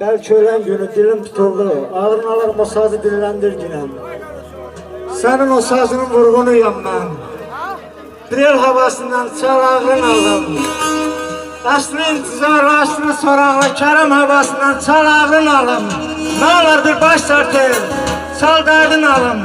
Belki ölen günü dilim tutuldu. Ağrın alır o sazı dillendir günem. Senin o sazının vurgunuyum ben. Bir havasından çal ağrın alım. Aslı intizar, aslı soraqlı Kerem havasından çal ağrın alım. Ne olur bir baş tartır, çal derdin alım.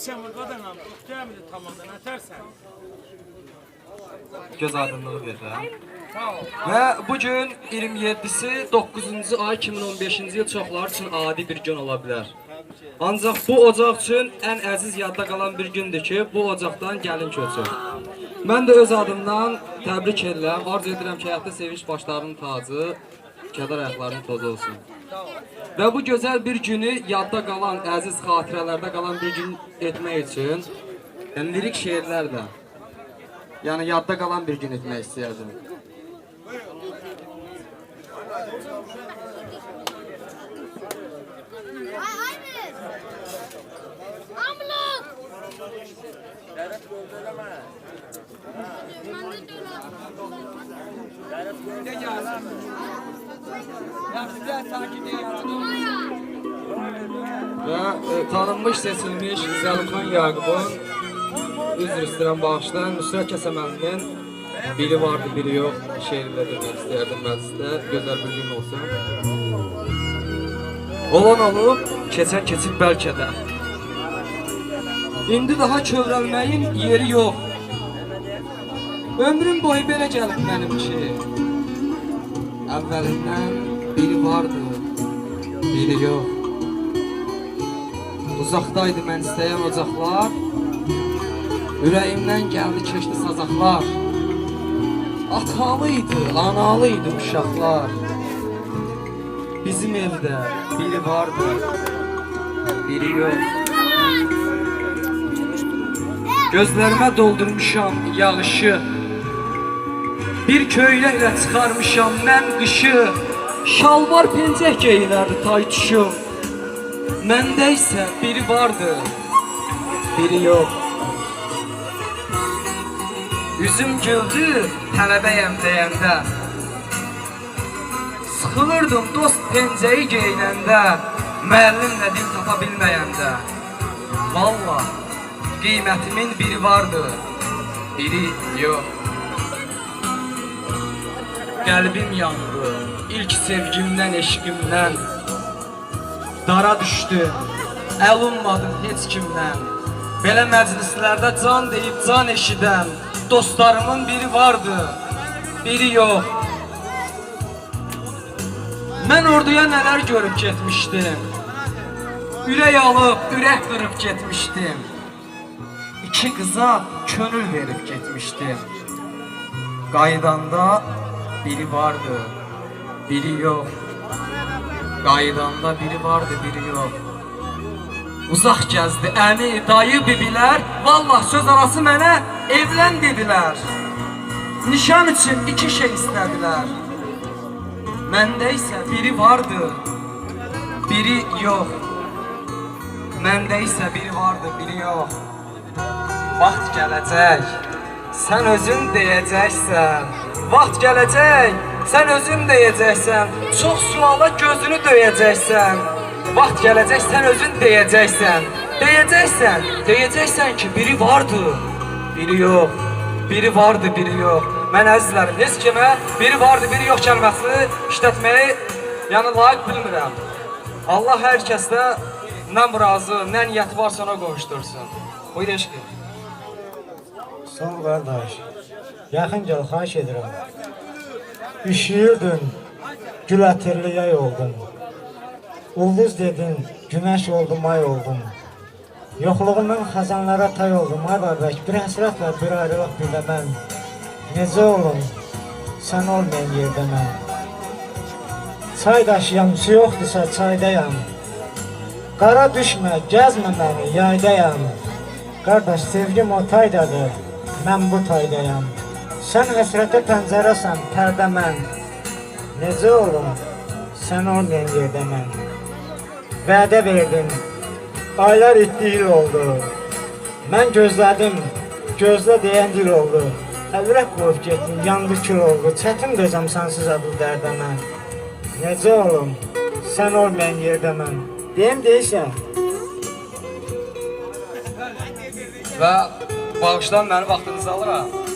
Ayşem qadanam. Öktəmdir tamamdan ətərsən. Göz aydınlığı verirəm. Və bu gün 27-si 9-cu ay 2015-ci il çoxlar üçün adi bir gün ola bilər. Ancaq bu ocaq üçün ən əziz yadda qalan bir gündür ki, bu ocaqdan gəlin köçür. Mən də öz adımdan təbrik edirəm. Arzu edirəm ki, həyatda sevinç başlarının tacı, kədər ayaqlarının tozu olsun. Və bu gözəl bir günü yadda qalan, əziz xatirələrdə qalan bir gün etmək üçün yəni lirik şeirlərlə Yəni yadda qalan bir gün etmək istəyərdim. Ay Aymir! Amlok! Və e, tanınmış seçilmiş Zəlimxan Yaqubun üzr istəyirəm bağışlayın. Nusrat Kəsəməlinin biri vardı, biri yox şeirinə demək istəyərdim məclisdə. Gözəl bir gün olsun. Olan olub, keçən keçib bəlkə də. İndi daha kövrəlməyin yeri yox. Ömrüm boyu belə gəlib mənim ki. Əvvəlindən biri vardı, biri yox. Uzaqdaydı mən istəyən ocaqlar. Ürəyimdən gəldi keçdi sazaqlar. Atalı idi uşaqlar. Bizim evdə biri vardı, biri yox. Gözlərimə doldurmuşam yağışı Bir köyləklə çıxarmışam mən qışı Şalvar pencək geyinərdi taytuşum Məndə isə biri vardı, biri yox. Üzüm güldü, tələbəyəm deyəndə. Sıxılırdım dost pencəyi geyinəndə, müəllimlə dil tapa bilməyəndə. Valla, qiymətimin biri vardı, biri yok. Qəlbim yandı ilk sevgimdən, eşqimdən. Dara düşdüm, əl ummadım heç kimdən. Belə məclislərdə can deyib can eşidən dostlarımın biri vardı, biri yox. Mən orduya nələr görüb getmişdim. Ürək alıb, ürək qırıb getmişdim. İki qıza könül verib getmişdim. Qaydanda biri vardı, biri yox. Qaydanda biri vardı, biri yox. Uzaq gəzdi əmi, dayı, bibilər, vallah söz arası mənə evlən dedilər. Nişan üçün iki şey istədilər. Məndə isə biri vardı, biri yox. Məndə isə biri vardı, biri yox. Vaxt gələcək, sən özün deyəcəksən. Vaxt gələcək, sən özün deyəcəksən. Çox suala gözünü döyəcəksən. Vaxt gələcək, sən özün deyəcəksən. Deyəcəksən, deyəcəksən ki, biri vardı, biri yox. Biri vardı, biri yox. Mən əzizlərim, heç kimə biri vardı, biri yox kəlməsini işlətməyi yəni layiq bilmirəm. Allah hər kəsdə nə razı, nə niyyəti varsa ona qovuşdursun. Buyur eşqim. Sağ ol qardaş. Yaxın gəl, xahiş edirəm. Üşüyürdün, gül ətirli yay oldun. Ulduz dedin, günəş oldum, ay oldum. Yoxluğundan xəzanlara tay oldum, ay qardaş. Bir həsrətlə bir ayrılıq bir də mən. Necə olum, sən olmayan yerdə mən. Çay daşıyam, su yoxdursa çaydayam. Qara düşmə, gəzmə məni, yaydayam. Qardaş, sevgim o taydadır, mən bu taydayam. Sən həsrətə pəncərəsən, pərdə mən. Necə olum, sən olmayan yerdə mən. Vədə verdin, aylar itdi il oldu. Mən gözlədim, gözlə deyən dil oldu. Əvrək qoyub getdin, yandı kül oldu. Çətin dözəm sənsiz bu dərdə mən. Necə olum, sən olmayan yerdə mən. Deyim deyirsən. Və bağışlan məni vaxtınızı alıram.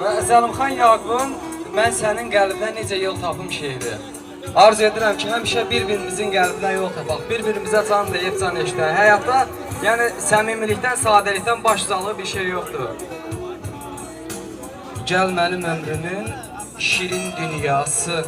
Zəlimxan Yaqubun mən sənin qəlbinə necə yol tapım şeiri. Arzu edirəm ki, həmişə bir-birimizin qəlbinə yol tapaq, bir-birimizə can deyib can eşidək. Həyatda, yəni səmimilikdən, sadəlikdən başsağlığı bir şey yoxdur. Gəl mənim ömrümün şirin dünyası.